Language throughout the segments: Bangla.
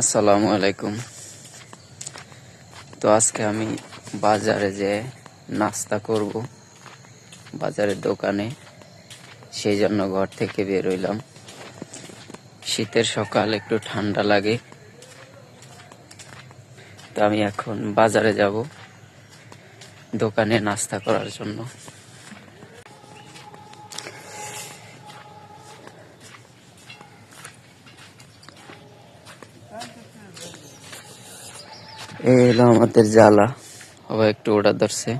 আসসালামু আলাইকুম। তো আজকে আমি বাজারে যে নাস্তা করব, বাজারের দোকানে, সেই জন্য ঘর থেকে বের হইলাম। শীতের সকাল, একটু ঠান্ডা লাগে। তো আমি এখন বাজারে যাব, দোকানে নাস্তা করার জন্য। এই হলো আমাদের জ্বালা। আবার একটু ওটা ধরছে।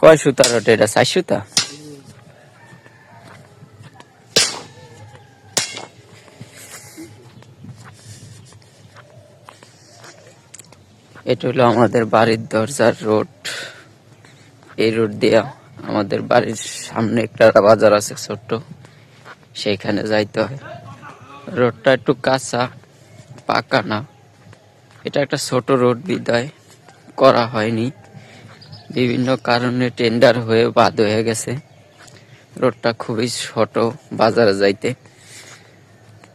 কয় সুতার ওটা এটা চার সুতা? এটা হলো আমাদের বাড়ির দরজার রোড। এই রোড দিয়া আমাদের বাড়ির সামনে একটা বাজার আছে ছোট্ট। সেইখানে যাইতে হয়। রোডটা একটু কাঁচা, পাকা না। এটা একটা ছোট রোড বিদায়, করা হয়নি। বিভিন্ন কারণে টেন্ডার হয়ে বাদ হয়ে গেছে। রোডটা খুবই ছোট বাজারে যাইতে।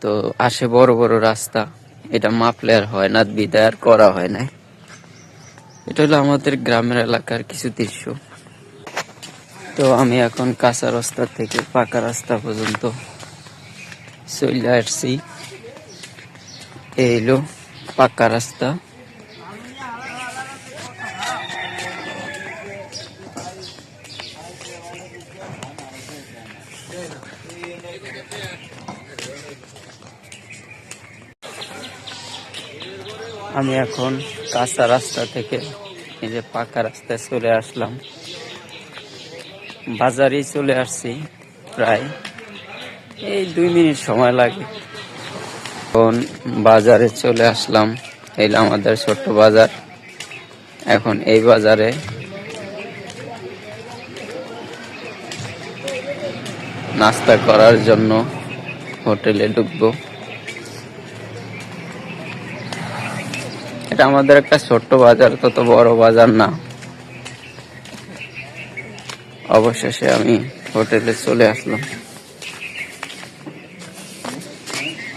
তো আসে বড় বড় রাস্তা। এটা মাপলে আর হয় না, বিদায় আর করা হয় না এটা হলো আমাদের গ্রামের এলাকার কিছু দৃশ্য। তো আমি এখন কাঁচা রাস্তা থেকে পাকা রাস্তা পর্যন্ত চলে আসছি এই হলো পাকা রাস্তা আমি এখন কাঁচা রাস্তা থেকে এই যে পাকা রাস্তায় চলে আসলাম। বাজারেই চলে আসছি প্রায়। এই দুই মিনিট সময় লাগে। এখন বাজারে চলে আসলাম। এই আমাদের ছোট্ট বাজার। এখন এই বাজারে নাস্তা করার জন্য হোটেলে ঢুকবো। এটা আমাদের একটা ছোট্ট বাজার, তত বড় বাজার না। অবশেষে আমি হোটেলে চলে আসলাম।